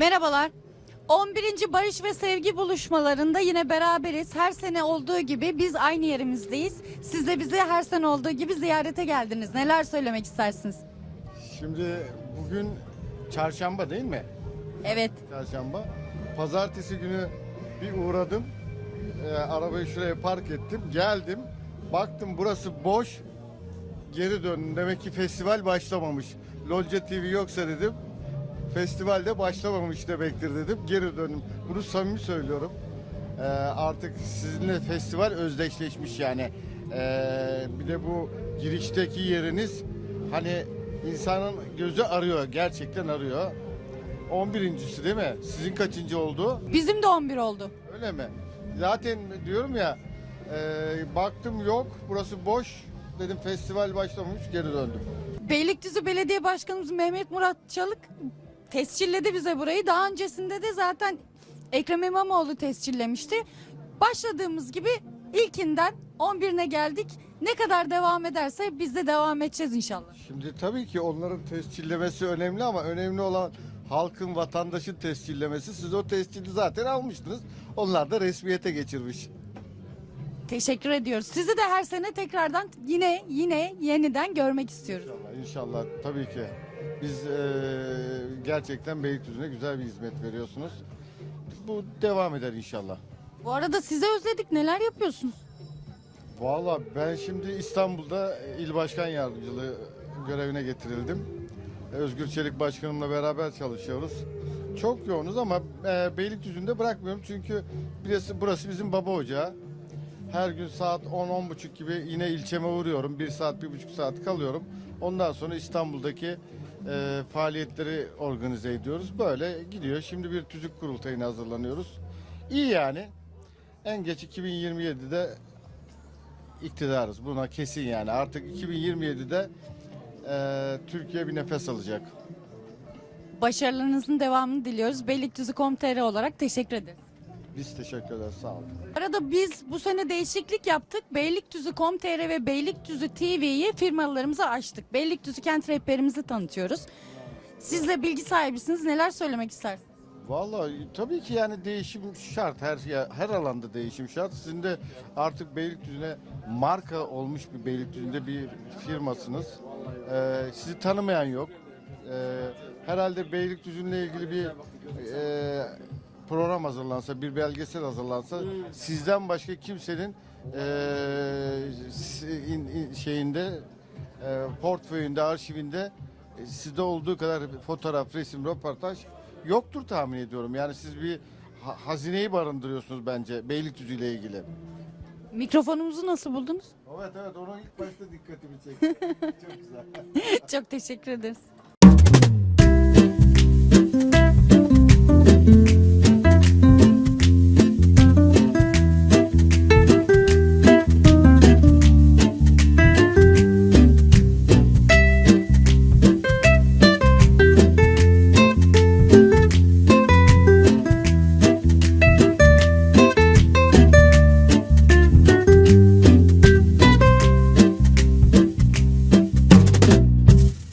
Merhabalar. 11. Barış ve Sevgi buluşmalarında yine beraberiz. Her sene olduğu gibi biz aynı yerimizdeyiz. Siz de bizi her sene olduğu gibi ziyarete geldiniz. Neler söylemek istersiniz? Şimdi bugün çarşamba değil mi? Evet. Çarşamba. Pazartesi günü bir uğradım. Ee, arabayı şuraya park ettim. Geldim. Baktım burası boş. Geri döndüm. Demek ki festival başlamamış. Lolca TV yoksa dedim. Festival de başlamamış demektir dedim. Geri döndüm. Bunu samimi söylüyorum. Ee, artık sizinle festival özdeşleşmiş yani. Ee, bir de bu girişteki yeriniz hani insanın gözü arıyor. Gerçekten arıyor. 11.si değil mi? Sizin kaçıncı oldu? Bizim de 11 oldu. Öyle mi? Zaten diyorum ya e, baktım yok burası boş. Dedim festival başlamış geri döndüm. Beylikdüzü Belediye Başkanımız Mehmet Murat Çalık tescilledi bize burayı. Daha öncesinde de zaten Ekrem İmamoğlu tescillemişti. Başladığımız gibi ilkinden 11'ine geldik. Ne kadar devam ederse biz de devam edeceğiz inşallah. Şimdi tabii ki onların tescillemesi önemli ama önemli olan halkın, vatandaşın tescillemesi. Siz o tescili zaten almıştınız. Onlar da resmiyete geçirmiş. Teşekkür ediyoruz. Sizi de her sene tekrardan yine yine yeniden görmek istiyoruz. İnşallah, inşallah tabii ki. Biz e, gerçekten Beylikdüzü'ne güzel bir hizmet veriyorsunuz. Bu devam eder inşallah. Bu arada sizi özledik. Neler yapıyorsunuz? Valla ben şimdi İstanbul'da il başkan yardımcılığı görevine getirildim. Özgür Çelik başkanımla beraber çalışıyoruz. Çok yoğunuz ama e, Beylikdüzü'nde bırakmıyorum çünkü burası, burası bizim baba ocağı. Her gün saat 10-10.30 gibi yine ilçeme uğruyorum. Bir saat, bir buçuk saat kalıyorum. Ondan sonra İstanbul'daki e, faaliyetleri organize ediyoruz. Böyle gidiyor. Şimdi bir tüzük kurultayına hazırlanıyoruz. İyi yani. En geç 2027'de iktidarız. Buna kesin yani. Artık 2027'de e, Türkiye bir nefes alacak. Başarılarınızın devamını diliyoruz. Beylikdüzü.com.tr olarak teşekkür ederiz. Biz teşekkür ederiz. Sağ olun. Arada biz bu sene değişiklik yaptık. Beylikdüzü.com.tr ve Beylikdüzü TV'yi firmalarımıza açtık. Beylikdüzü kent rehberimizi tanıtıyoruz. Siz de bilgi sahibisiniz. Neler söylemek istersiniz? Vallahi tabii ki yani değişim şart. Her ya- her alanda değişim şart. Sizin de artık Beylikdüzü'ne marka olmuş bir Beylikdüzü'nde bir firmasınız. Ee, sizi tanımayan yok. Ee, herhalde Beylikdüzü'yle ilgili bir e, program hazırlansa, bir belgesel hazırlansa sizden başka kimsenin e, si- in- in- şeyinde e, portföyünde, arşivinde e, sizde olduğu kadar fotoğraf, resim, röportaj yoktur tahmin ediyorum. Yani siz bir ha- hazineyi barındırıyorsunuz bence Beylikdüzü ile ilgili. Mikrofonumuzu nasıl buldunuz? Evet evet onu ilk başta dikkatimi çekti. Çok güzel. Çok teşekkür ederiz.